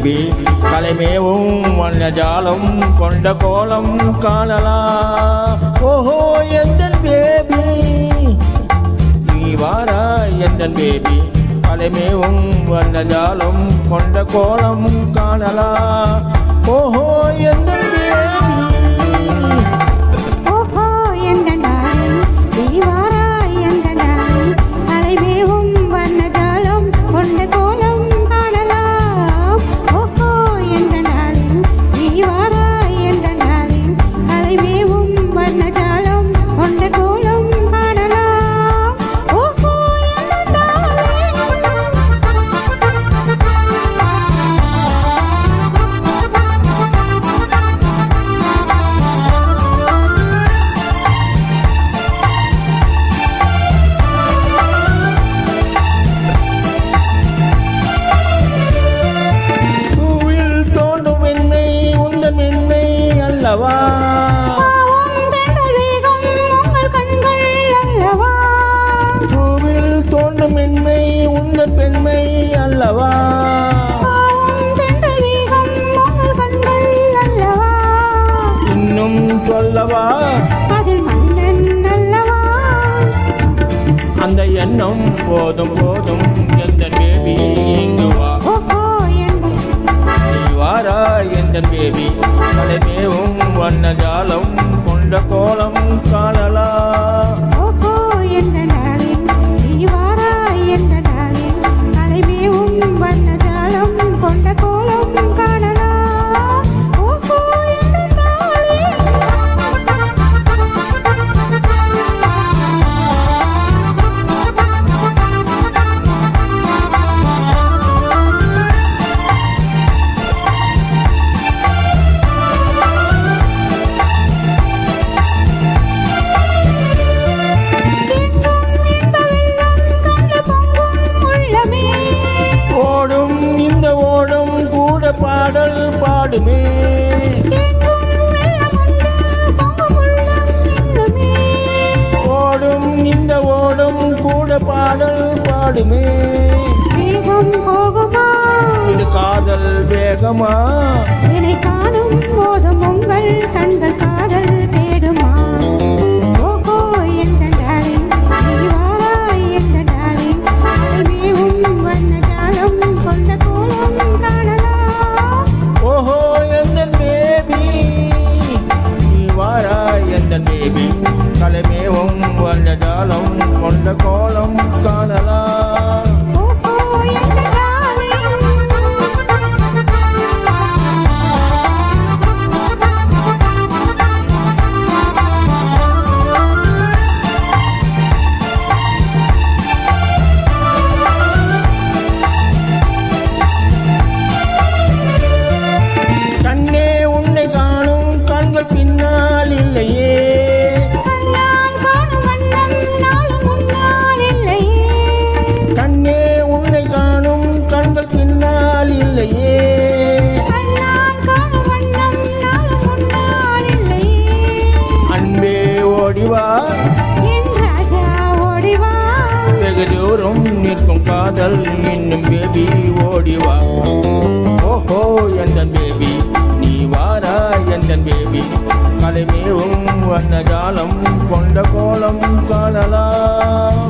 கலைவி கலைமேவும் வண்ணஜாலம் கொண்ட கோலம் காணலா. ஓஹோ எந்தன் பேபி? நீ வாரா எந்தன் பேபி? கலைமேவும் வண்ணஜாலம் கொண்ட கோலம் காணலா. ஓஹோ அல்லவா? தோன்றும் மென்மை உங்கள் பெண்மை அல்லவா? இன்னும் சொல்லவா? அந்த எண்ணம் போதும் போதும். வண்ண ஜாலம் கொண்ட கோ பாடுமே. வேகம் போகுமா? இது காதல் வேகமா? என்னை காணும் போதும் உங்கள் கண்கள் காதல் தேடுமா? நீ வாராய் எந்த டாலின் வெகு தூரம் நிற்கும் காதல் இன்னும் பேபி ஓடிவா. ஓஹோ எந்த பேபி நீ வாரா எந்த பேபி கலைமேவும் வந்த ஜாலம் கொண்ட கோலம் காணலாம்.